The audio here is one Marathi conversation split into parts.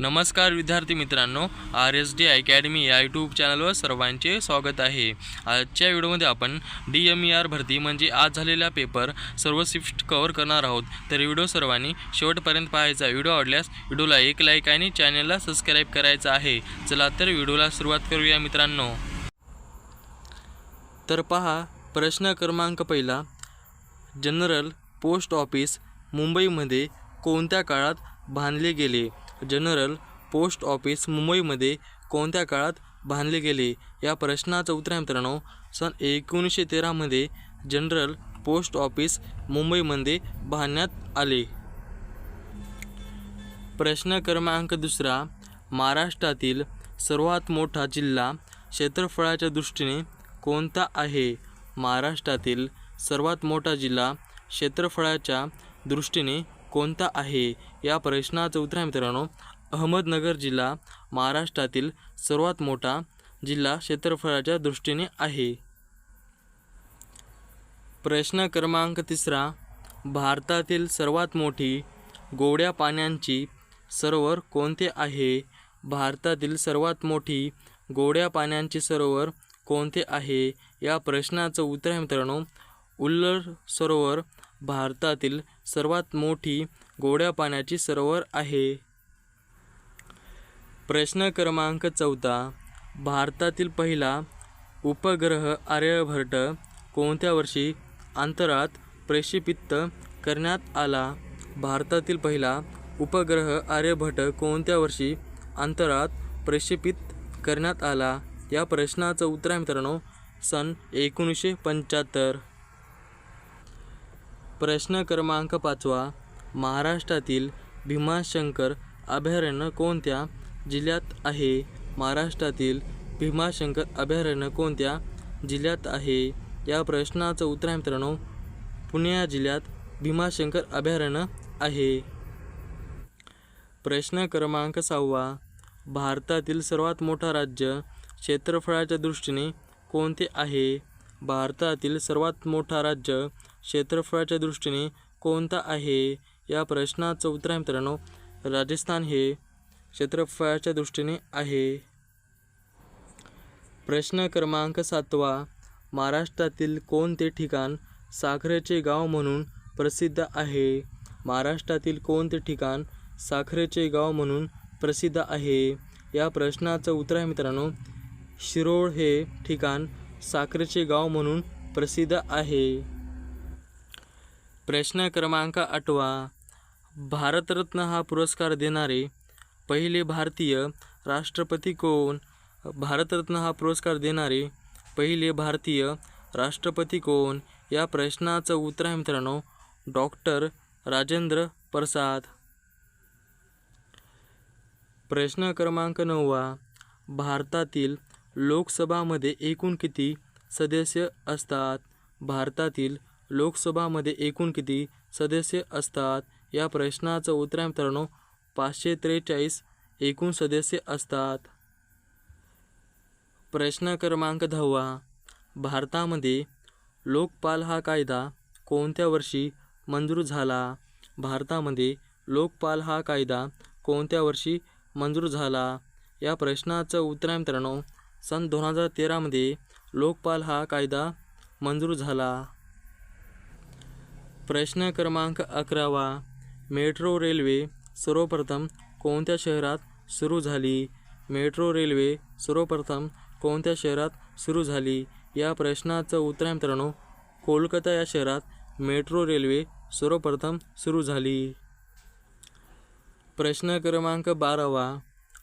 नमस्कार विद्यार्थी मित्रांनो आर एस डी अकॅडमी या यूट्यूब चॅनलवर सर्वांचे स्वागत आहे. आजच्या व्हिडिओमध्ये आपण डी एम ई आर भरती म्हणजे आज झालेला पेपर सर्व शिफ्ट कव्हर करणार आहोत. तर व्हिडिओ सर्वांनी शेवटपर्यंत पाहायचा व्हिडिओ आवडल्यास व्हिडिओला एक लाईक आणि चॅनलला सबस्क्राईब करायचं आहे. चला तर व्हिडिओला सुरुवात करूया मित्रांनो. तर पहा प्रश्न क्रमांक पहिला. जनरल पोस्ट ऑफिस मुंबईमध्ये कोणत्या काळात बांधले गेले? जनरल पोस्ट ऑफिस मुंबईमध्ये कोणत्या काळात बांधले गेले? या प्रश्नाचं उत्तर आहे मित्रांनो सन एकोणीसशे तेरामध्ये जनरल पोस्ट ऑफिस मुंबईमध्ये बांधण्यात आले. प्रश्न क्रमांक दुसरा महाराष्ट्रातील सर्वात मोठा जिल्हा क्षेत्रफळाच्या दृष्टीने कोणता आहे? महाराष्ट्रातील सर्वात मोठा जिल्हा क्षेत्रफळाच्या दृष्टीने कोणता आहे या प्रश्नाचं उत्तर आहे मित्रांनो. अहमदनगर जिल्हा महाराष्ट्रातील सर्वात मोठा जिल्हा क्षेत्रफळाच्या दृष्टीने आहे. प्रश्न क्रमांक तिसरा. भारतातील सर्वात मोठी गोड्या पाण्यांची सरोवर कोणते आहे? भारतातील सर्वात मोठी गोड्या पाण्यांची सरोवर कोणते आहे? या प्रश्नाचं उत्तर आहे मित्रांनो. उल्लर सरोवर भारतातील सर्वात मोठी गोड्या पाण्याची सरोवर आहे. प्रश्न क्रमांक चौदा. भारतातील पहिला उपग्रह आर्यभट्ट कोणत्या वर्षी अंतरात प्रक्षेपित करण्यात आला? भारतातील पहिला उपग्रह आर्यभट्ट कोणत्या वर्षी अंतरात प्रक्षेपित करण्यात आला? या प्रश्नाचं उत्तर आहे मित्रांनो सन एकोणीसशे पंच्याहत्तर. प्रश्न क्रमांक पाचवा. महाराष्ट्रातील भीमाशंकर अभयारण्य कोणत्या जिल्ह्यात आहे? महाराष्ट्रातील भीमाशंकर अभयारण्य कोणत्या जिल्ह्यात आहे? या प्रश्नाचं उत्तर आहे मित्रांनो पुणे या जिल्ह्यात भीमाशंकर अभयारण्य आहे. प्रश्न क्रमांक सहावा. भारतातील सर्वात मोठा राज्य क्षेत्रफळाच्या दृष्टीने कोणते आहे? भारतातील सर्वात मोठा राज्य क्षेत्रफळाच्या दृष्टीने कोणता आहे या प्रश्नाचं उत्तर आहे मित्रांनो. राजस्थान हे क्षेत्रफळाच्या दृष्टीने आहे. प्रश्न क्रमांक सातवा. महाराष्ट्रातील कोणते ठिकाण साखरेचे गाव म्हणून प्रसिद्ध आहे? महाराष्ट्रातील कोणते ठिकाण साखरेचे गाव म्हणून प्रसिद्ध आहे? या प्रश्नाचं उत्तर आहे मित्रांनो. शिरोळ हे ठिकाण साखरेचे गाव म्हणून प्रसिद्ध आहे. प्रश्न क्रमांक आठवा. भारतरत्न हा पुरस्कार देणारे पहिले भारतीय राष्ट्रपती कोण? भारतरत्न हा पुरस्कार देणारे पहिले भारतीय राष्ट्रपती कोण? या प्रश्नाचं उत्तर आहे मित्रांनो डॉक्टर राजेंद्र प्रसाद. प्रश्न क्रमांक नववा. भारतातील लोकसभामध्ये एकूण किती सदस्य असतात? भारतातील लोकसभामध्ये एकूण किती सदस्य असतात? या प्रश्नाचं उत्तर आहे मित्रांनो पाचशे त्रेचाळीस एकूण सदस्य असतात. प्रश्न क्रमांक दहावा. भारतामध्ये लोकपाल हा कायदा कोणत्या वर्षी मंजूर झाला? भारतामध्ये लोकपाल हा कायदा कोणत्या वर्षी मंजूर झाला? या प्रश्नाचं उत्तर आहे मित्रांनो सन दोन हजार तेरामध्ये लोकपाल हा कायदा मंजूर झाला. प्रश्न क्रमांक अकरावा. मेट्रो रेल्वे सर्वप्रथम कोणत्या शहरात सुरू झाली? मेट्रो रेल्वे सर्वप्रथम कोणत्या शहरात सुरू झाली? या प्रश्नाचं उत्तर आहे मित्रांनो कोलकाता या शहरात मेट्रो रेल्वे सर्वप्रथम सुरू झाली. प्रश्न क्रमांक बारावा.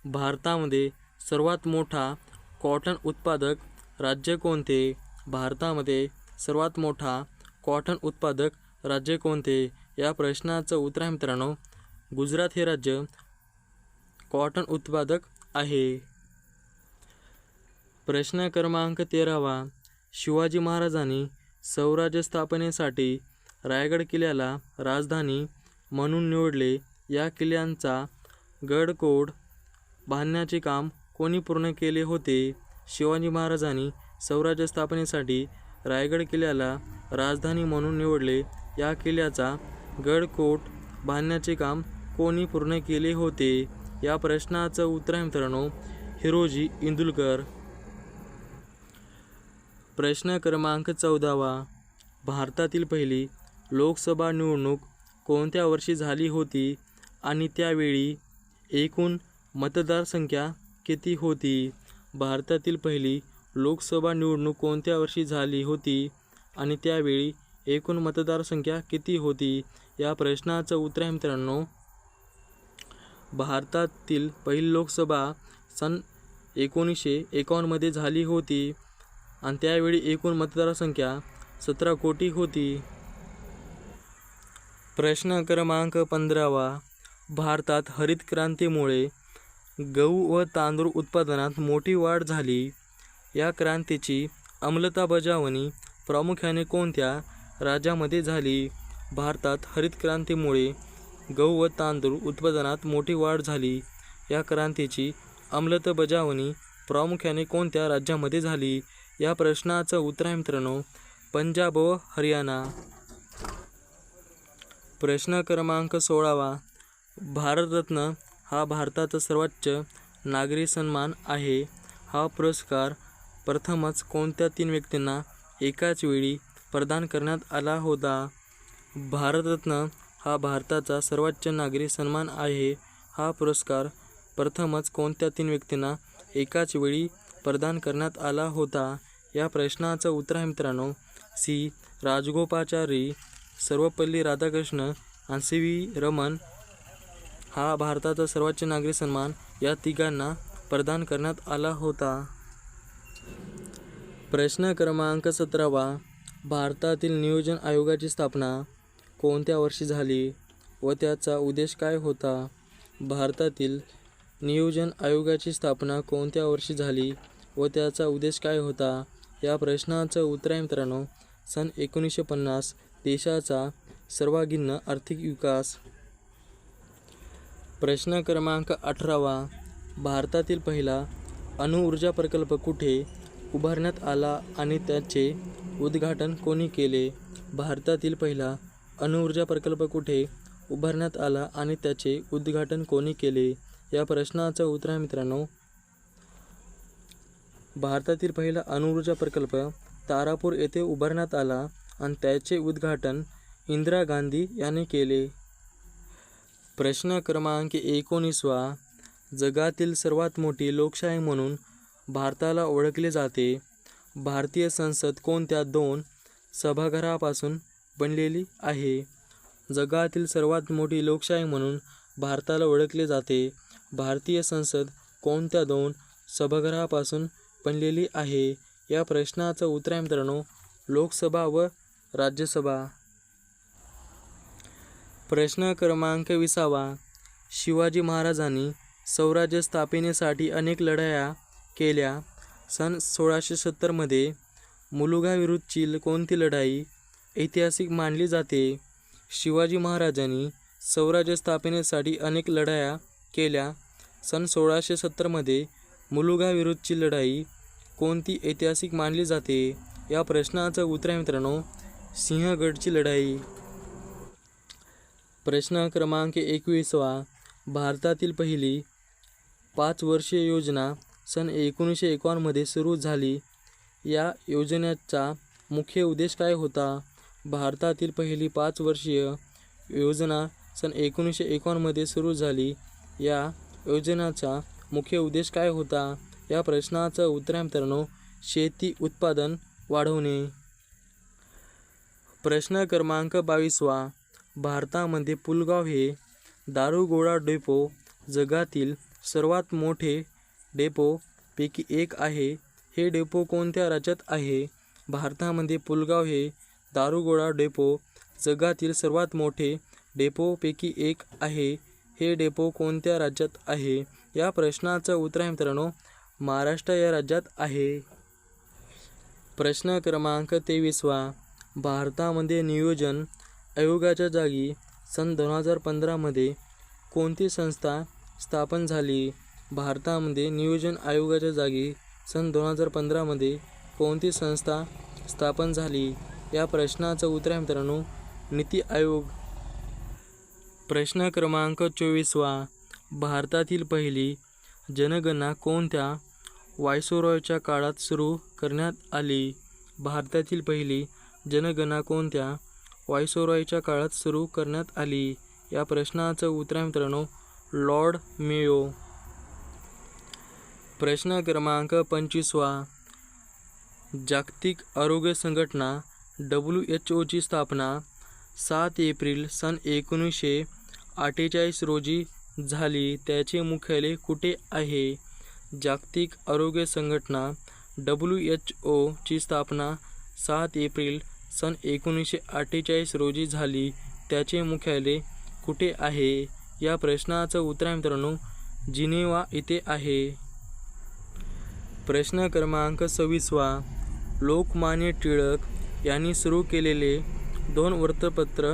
भारतामध्ये सर्वात मोठा कॉटन उत्पादक राज्य कोणते? भारतामध्ये सर्वात मोठा कॉटन उत्पादक राज्य कोणते या प्रश्नाचं उत्तर आहे मित्रांनो गुजरात हे राज्य कॉटन उत्पादक आहे. प्रश्न क्रमांक तेरावा शिवाजी महाराजांनी स्वराज्य स्थापनेसाठी रायगड किल्ल्याला राजधानी म्हणून निवडले. या किल्ल्यांचा गडकोड बांधण्याचे काम कोणी पूर्ण केले होते? शिवाजी महाराजांनी स्वराज्य स्थापनेसाठी रायगड किल्ल्याला राजधानी म्हणून निवडले. या किल्ल्याचा गडकोट बांधण्याचे काम कोणी पूर्ण केले होते? या प्रश्नाचं उत्तर आहे मित्रांनो हिरोजी इंदुलकर. प्रश्न क्रमांक चौदावा. भारतातील पहिली लोकसभा निवडणूक कोणत्या वर्षी झाली होती आणि त्यावेळी एकूण मतदारसंख्या किती होती? भारतातील पहिली लोकसभा निवडणूक कोणत्या वर्षी झाली होती आणि त्यावेळी एकूण मतदारसंख्या किती होती? या प्रश्नाचं उत्तर आहे मित्रांनो भारतातील पहिली लोकसभा सन एकोणीसशे एकावन्नमध्ये झाली होती आणि त्यावेळी एकूण मतदारसंख्या सतरा कोटी होती. प्रश्न क्रमांक पंधरावा भारतात हरित क्रांतीमुळे गहू व तांदूळ उत्पादनात मोठी वाढ झाली. या क्रांतीची अंमलताबजावणी प्रामुख्याने कोणत्या राज्यामध्ये झाली. भारतात हरित क्रांतीमुळे गहू व तांदूळ उत्पादनात मोठी वाढ झाली. या क्रांतीची अंमलबजावणी प्रामुख्याने कोणत्या राज्यामध्ये झाली? या प्रश्नाचं उत्तर आहे मित्रांनो पंजाब व हरियाणा. प्रश्न क्रमांक सोळावा. भारतरत्न हा भारताचा सर्वोच्च नागरी सन्मान आहे. हा पुरस्कार प्रथमच कोणत्या तीन व्यक्तींना एकाच वेळी प्रदान करण्यात आला होता. भारतरत्न हा भारताचा सर्वोच्च नागरी सन्मान आहे. हा पुरस्कार प्रथमच कोणत्या तीन व्यक्तींना एकाच वेळी प्रदान करण्यात आला होता? या प्रश्नाचं उत्तर आहे मित्रांनो सी. राजगोपाचारी सर्वपल्ली राधाकृष्ण आणि सी. व्ही. रमन हा भारताचा सर्वोच्च नागरी सन्मान या तिघांना प्रदान करण्यात आला होता. प्रश्न क्रमांक सतरावा. भारतातील नियोजन आयोगाची स्थापना कोणत्या वर्षी झाली व त्याचा उद्देश काय होता? भारतातील नियोजन आयोगाची स्थापना कोणत्या वर्षी झाली व त्याचा उद्देश काय होता? या प्रश्नाचं उत्तर आहे मित्रांनो सन एकोणीसशे पन्नास देशाचा सर्वांगीण आर्थिक विकास. प्रश्न क्रमांक अठरावा भारतातील पहिला अणुऊर्जा प्रकल्प कुठे? उभारण्यात आला आणि त्याचे उद्घाटन कोणी केले? भारतातील पहिला अणुऊर्जा प्रकल्प कुठे? उभारण्यात आला आणि त्याचे उद्घाटन कोणी केले? या प्रश्नाचं उत्तर आहे मित्रांनो. भारतातील पहिला अणुऊर्जा प्रकल्प तारापूर येथे उभारण्यात आला आणि त्याचे उद्घाटन इंदिरा गांधी यांनी केले. प्रश्न क्रमांक एकोणीसवा. जगातील सर्वात मोठी लोकशाही म्हणून भारताला ओळखले जाते. भारतीय संसद कोणत्या दोन सभागृहापासून बनलेली आहे? जगातील सर्वात मोठी लोकशाही म्हणून भारताला ओळखले जाते. भारतीय संसद कोणत्या दोन सभागृहापासून बनलेली आहे? या प्रश्नाचं उत्तर आहे मित्रांनो लोकसभा व राज्यसभा. प्रश्न क्रमांक विसावा. शिवाजी महाराजांनी स्वराज्य स्थापनेसाठी अनेक लढाया केल्या. सन सोळाशे सत्तरमध्ये मुलुगाविरुद्धची कोणती लढाई ऐतिहासिक मानली जाते? शिवाजी महाराजांनी स्वराज्य स्थापनेसाठी अनेक लढाया केल्या. सन सोळाशे सत्तरमध्ये मुलुगाविरुद्धची लढाई कोणती ऐतिहासिक मानली जाते? या प्रश्नाचं उत्तर आहे मित्रांनो सिंहगडची लढाई. प्रश्न क्रमांक एकवीसवा भारतातील पहिली पाच वर्षीय योजना सन एकोणीसशे एकावन्नमध्ये सुरू झाली. या योजनेचा मुख्य उद्देश काय होता? भारतातील पहिली पाच वर्षीय योजना सन एकोणीसशे एकावन्नमध्ये सुरू झाली. या योजनेचा मुख्य उद्देश काय होता? या प्रश्नाचं उत्तर आहे मित्रांनो शेती उत्पादन वाढवणे. प्रश्न क्रमांक बावीसवा. भारतामध्ये पुलगाव हे दारुगोळा डेपो जगातील सर्वात मोठे डेपोपैकी एक आहे. हे डेपो कोणत्या राज्यात आहे? भारतामध्ये पुलगाव हे दारुगोळा डेपो जगातील सर्वात मोठे डेपोपैकी एक आहे. हे डेपो कोणत्या राज्यात आहे? या प्रश्नाचं उत्तर आहे मित्रांनो महाराष्ट्र या राज्यात आहे. प्रश्न क्रमांक तेवीसवा. भारतामध्ये नियोजन आयोगाच्या जागी सन दोन हजार पंधरामध्ये कोणती संस्था स्थापन झाली? भारतामध्ये नियोजन आयोगाच्या जागी सन दोन हजार पंधरामध्ये कोणती संस्था स्थापन झाली? या प्रश्नाचं उत्तर आहे मित्रांनो नीती आयोग. प्रश्न क्रमांक चोवीसवा भारतातील पहिली जनगणना कोणत्या वायसोरॉयच्या काळात सुरू करण्यात आली? भारतातील पहिली जनगणना कोणत्या वायसोरॉयच्या काळात सुरू करण्यात आली? या प्रश्नाचं उत्तर आहे मित्रांनो लॉर्ड मेयो. प्रश्न क्रमांक पंचवीसवा. जागतिक आरोग्य संघटना डब्ल्यू एच ओची स्थापना सात एप्रिल सन एकोणीसशे अठ्ठेचाळीस रोजी झाली. त्याचे मुख्यालय कुठे आहे? जागतिक आरोग्य संघटना डब्ल्यू एच ओची स्थापना सात एप्रिल सन एकोणीसशे अठ्ठेचाळीस रोजी झाली. त्याचे मुख्यालय कुठे आहे? या प्रश्नाचं उत्तर आहे मित्रांनो जिनेवा इथे आहे. प्रश्न क्रमांक सव्वीसवा लोकमान्य टिळक यांनी सुरू केलेले दोन वृत्तपत्र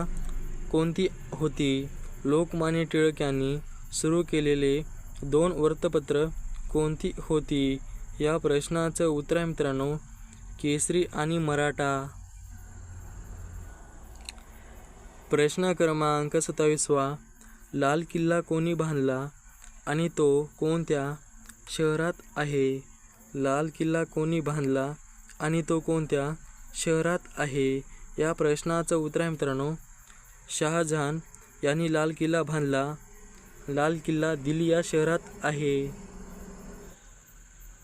कोणती होती? लोकमान्य टिळक यांनी सुरू केलेले दोन वृत्तपत्र कोणती होती? या प्रश्नाचं उत्तर आहे मित्रांनो केसरी आणि मराठा. प्रश्न क्रमांक सत्तावीसवा लाल किल्ला कोणी बांधला आणि तो कोणत्या शहरात आहे? लाल किल्ला कोणी बांधला आणि तो कोणत्या शहरात आहे या प्रश्नाचं उत्तर आहे मित्रांनो. शहाजहान यांनी लाल किल्ला बांधला. लाल किल्ला दिल्ली या शहरात आहे.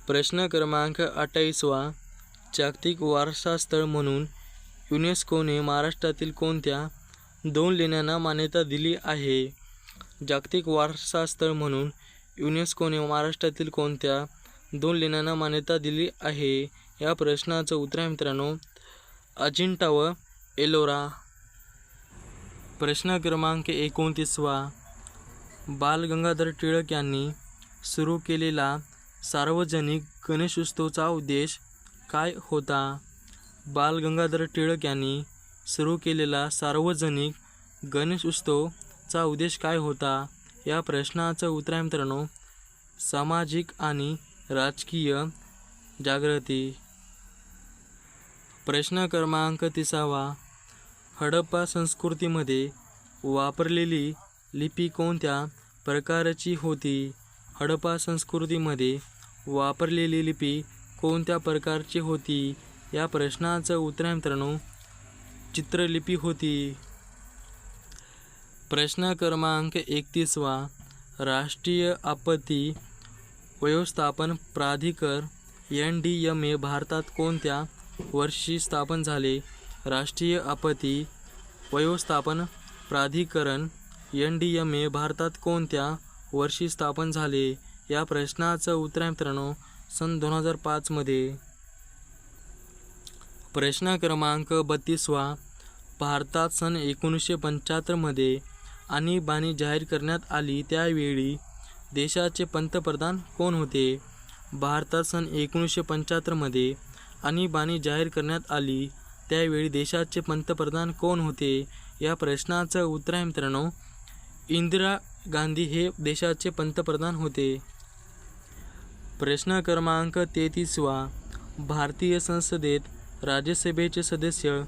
प्रश्न क्रमांक अठ्ठावीसवा जागतिक वारसा स्थळ म्हणून युनेस्कोने महाराष्ट्रातील कोणत्या दोन लेण्यांना मान्यता दिली आहे? जागतिक वारसा स्थळ म्हणून युनेस्कोने महाराष्ट्रातील कोणत्या दोन लेण्यांना मान्यता दिली आहे. या प्रश्नाचं उत्तर आहे मित्रांनो अजिंठा व एलोरा. प्रश्न क्रमांक एकोणतीसवा बाल गंगाधर टिळक यांनी सुरू केलेला सार्वजनिक गणेशोत्सवचा उद्देश काय होता? बाल गंगाधर टिळक यांनी सुरू केलेला सार्वजनिक गणेश उत्सवचा उद्देश काय होता? या प्रश्नाचं उत्तर आहे मित्रांनो सामाजिक आणि राजकीय जागृती. प्रश्न क्रमांक तिसावा. हडप्पा संस्कृतीमध्ये वापरलेली लिपी कोणत्या प्रकारची होती? हडप्पा संस्कृतीमध्ये वापरलेली लिपी कोणत्या प्रकारची होती? या प्रश्नाचं उत्तर मित्रांनो चित्रलिपी होती. प्रश्न क्रमांक एकतीसवा. राष्ट्रीय आपत्ती व्यवस्थापन प्राधिकर एन डी एम ए भारतात कोणत्या वर्षी स्थापन झाले? राष्ट्रीय आपत्ती व्यवस्थापन प्राधिकरण एन डी एम ए भारतात कोणत्या वर्षी स्थापन झाले? या प्रश्नाचं उत्तर आहे मित्रांनो सन दोन हजार पाचमध्ये प्रश्न क्रमांक बत्तीसवा भारतात सन एकोणीसशे पंच्याहत्तरमध्ये आणीबाणी जाहीर करण्यात आली. त्यावेळी देशाचे पंतप्रधान कोण होते? भारतात सन एकोणीसशे पंच्याहत्तरमध्ये आणीबाणी जाहीर करण्यात आली. त्यावेळी देशाचे पंतप्रधान कोण होते? या प्रश्नाचं उत्तर आहे मित्रांनो इंदिरा गांधी हे देशाचे पंतप्रधान होते. प्रश्न क्रमांक तेहतीसवा भारतीय संसदेत राज्यसभेचे सदस्य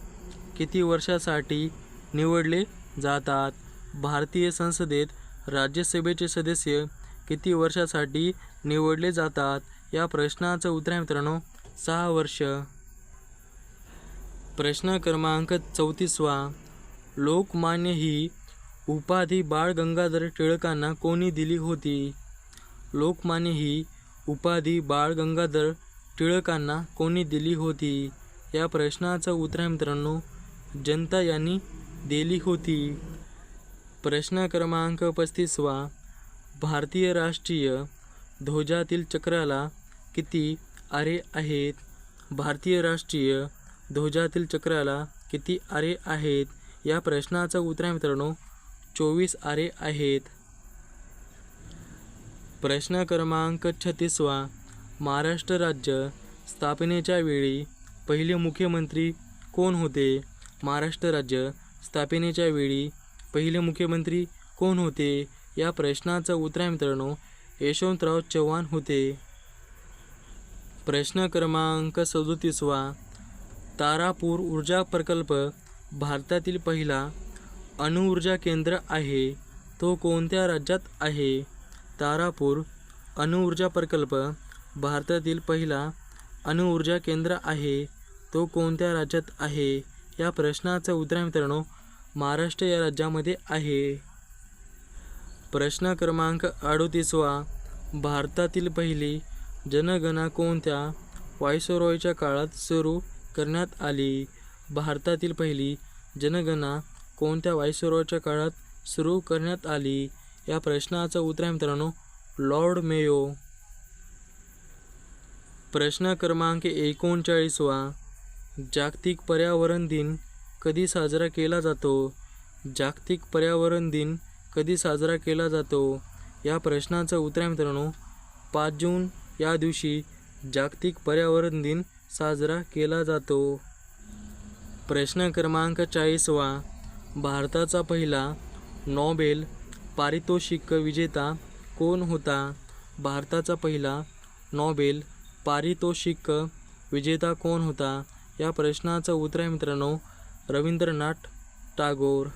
किती वर्षासाठी निवडले जातात? भारतीय संसदेत राज्यसभेचे सदस्य किती वर्षासाठी निवडले जातात? या प्रश्नाचं उत्तर आहे मित्रांनो सहा वर्ष. प्रश्न क्रमांक चौतीसवा. लोकमान्य ही उपाधी बाळ गंगाधर टिळकांना कोणी दिली होती? लोकमान्य ही उपाधी बाळ गंगाधर टिळकांना कोणी दिली होती? या प्रश्नाचं उत्तर आहे मित्रांनो जनता यांनी दिली होती. प्रश्न क्रमांक पस्तीसवा. भारतीय राष्ट्रीय ध्वजातील चक्राला किती आरे आहेत? भारतीय राष्ट्रीय ध्वजातील चक्राला किती आरे आहेत? या प्रश्नाचं उत्तर आहे मित्रांनो चोवीस आरे आहेत. प्रश्न क्रमांक छत्तीसवा. महाराष्ट्र राज्य स्थापनेच्या वेळी पहिले मुख्यमंत्री कोण होते? महाराष्ट्र राज्य स्थापनेच्या वेळी पहिले मुख्यमंत्री कोण होते? या प्रश्नाचं उत्तर आहे मित्रांनो यशवंतराव चव्हाण होते. प्रश्न क्रमांक सदोतीसवा तारापूर ऊर्जा प्रकल्प भारतातील पहिला अणुऊर्जा केंद्र आहे. तो कोणत्या राज्यात आहे? तारापूर अणुऊर्जा प्रकल्प भारतातील पहिला अणुऊर्जा केंद्र आहे. तो कोणत्या राज्यात आहे? या प्रश्नाचं उत्तर मित्रांनो महाराष्ट्र या राज्यामध्ये आहे. प्रश्न क्रमांक अडोतीसवा. भारतातील पहिली जनगणना कोणत्या वायसरॉयच्या काळात सुरू करण्यात आली? भारतातील पहिली जनगणना कोणत्या वायसरॉयच्या काळात सुरू करण्यात आली? या प्रश्नाचं उत्तर आहे मित्रांनो लॉर्ड मेयो. प्रश्न क्रमांक एकोणचाळीसवा. जागतिक पर्यावरण दिन कधी साजरा केला जातो? जागतिक पर्यावरण दिन कधी साजरा केला जातो? या प्रश्नाचं उत्तर आहे मित्रांनो पाच जून या दिवशी जागतिक पर्यावरण दिन साजरा केला जातो. प्रश्न क्रमांक चाळीसवा. भारताचा पहिला नॉबेल पारितोषिक विजेता कोण होता? भारताचा पहिला नॉबेल पारितोषिक विजेता कोण होता? या प्रश्नाचं उत्तर आहे मित्रांनो रवींद्रनाथ टागोर.